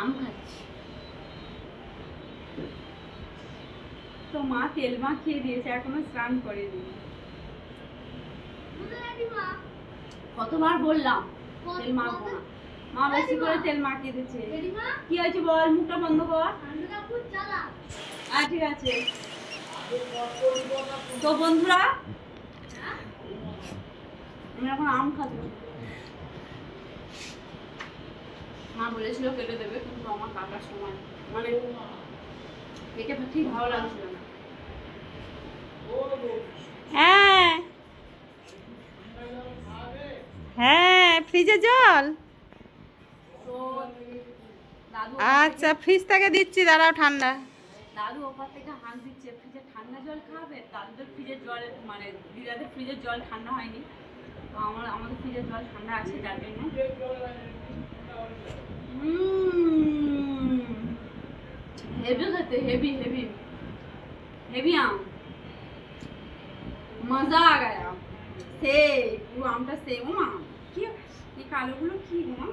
আম খাচ্ছি। তো মা তেল মাখিয়ে দিয়েছে, এখনও স্নান করেনি। কতবার বললাম, তেল মাখবো না। মা বেশি করে তেল মাখিয়ে দিচ্ছে কি হয়েছে বল, মুখটা বন্ধ কর। ঠিক আছে। তো বন্ধুরা আমি এখন আম খাব। বলেছিল কেটে দেবে কিন্তু আমার কাটার সময় মানে কেটে ঠিক ভালো লাগছিল না। হ্যাঁ। হ্যাঁ ফ্রিজে জল? আচ্ছা ফ্রিজ থেকে দিচ্ছি দাঁড়াও ঠান্ডা। দাদু ওপর থেকে হাত দিচ্ছে ফ্রিজে ঠান্ডা জল খাবে? দাদুদের ফ্রিজের জল মানে দিদাদের ফ্রিজের জল ঠান্ডা হয়নি। তো আমার আমাদের ফ্রিজের জল ঠান্ডা আছে যার জন্য। হেভি খেতে, হেভি হেভি। হেভি আম। মজা আ গায়া সে পুরো আমটা সেম মা কি এই কালোগুলো কি মা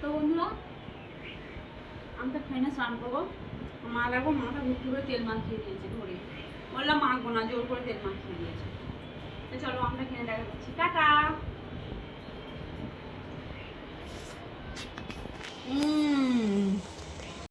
তো বন্ধুরা, আমটা খাই স্নান করব। মা দেখো মাথা ঘুরতে করে তেল মাখিয়ে দিয়েছে ধরে বললাম, মাখবো না, জোর করে তেল মাখিয়ে দিয়েছে। চলো আমরা কিনে দেখা করছি। টাটা!